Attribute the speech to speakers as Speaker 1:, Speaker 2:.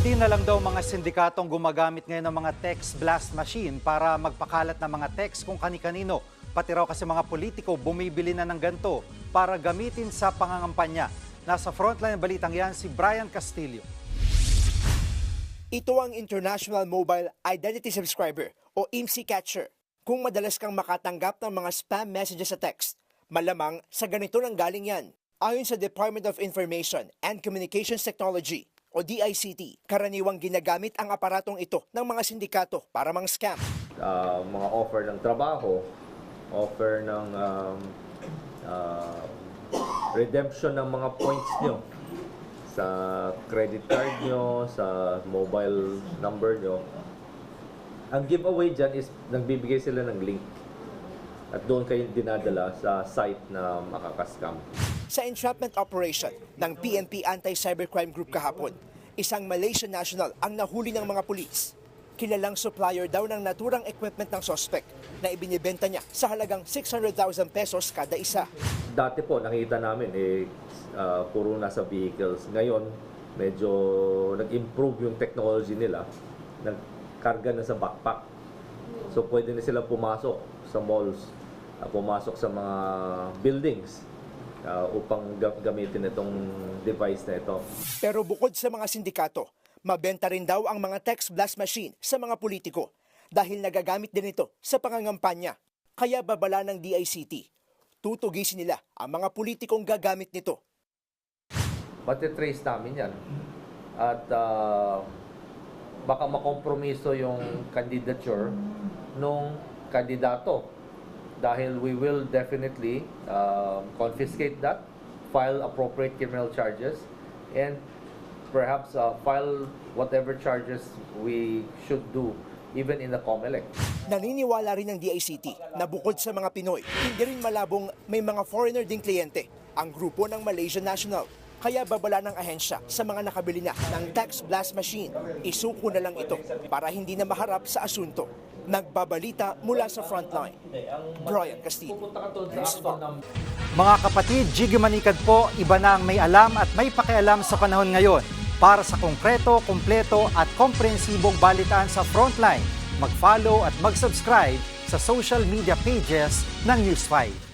Speaker 1: Hindi na lang daw mga sindikatong gumagamit ngayon ng mga text blast machine para magpakalat ng mga text kung kani-kanino. Pati raw kasi mga politiko bumibili na ng ganito para gamitin sa pangangampanya. Nasa frontline ng balitang yan si Brian Castillo.
Speaker 2: Ito ang International Mobile Identity Subscriber o IMSI Catcher. Kung madalas kang makatanggap ng mga spam messages sa text, malamang sa ganito nang galing yan. Ayon sa Department of Information and Communications Technology o DICT, karaniwang ginagamit ang aparatong ito ng mga sindikato para mang scam.
Speaker 3: uh, mga offer ng trabaho, offer ng um, uh, redemption ng mga points nyo sa credit card nyo, sa mobile number nyo. Ang giveaway dyan is nagbibigay sila ng link at doon kayo dinadala sa site na makakaskam.
Speaker 2: Sa entrapment operation ng PNP Anti-Cybercrime Group kahapon, isang Malaysian national ang nahuli ng mga pulis. Kilalang supplier daw ng naturang equipment ng sospek na ibinibenta niya sa halagang 600,000 pesos kada isa.
Speaker 3: Dati po nakita namin eh ah, puro nasa vehicles. Ngayon medyo nag-improve yung technology nila. Nagkarga na sa backpack. So pwede na sila pumasok sa malls, ah, pumasok sa mga buildings ah, upang ga- gamitin itong device na ito.
Speaker 2: Pero bukod sa mga sindikato, mabenta rin daw ang mga text blast machine sa mga politiko dahil nagagamit din ito sa pangangampanya. Kaya babala ng DICT, tutugisin nila ang mga politikong gagamit nito.
Speaker 3: Matitrace namin yan. At ah, baka makompromiso yung candidature nung kandidato. Dahil we will definitely ah, confiscate that, file appropriate criminal charges, and perhaps ah, file whatever charges we should do even in the COMELEC.
Speaker 2: Naniniwala rin ng DICT na bukod sa mga Pinoy, hindi rin malabong may mga foreigner ding kliyente ang grupo ng Malaysian National. Kaya babala ng ahensya sa mga nakabili na ng text blast machine. Isuko na lang ito para hindi na maharap sa asunto. Nagbabalita mula sa frontline. Brian Castillo. News 4.
Speaker 1: Mga kapatid, Jiggy Manikad po, iba na ang may alam at may pakialam sa panahon ngayon. Para sa konkreto, kumpleto at komprehensibong balitaan sa Frontline, mag-follow at mag-subscribe sa social media pages ng News 5.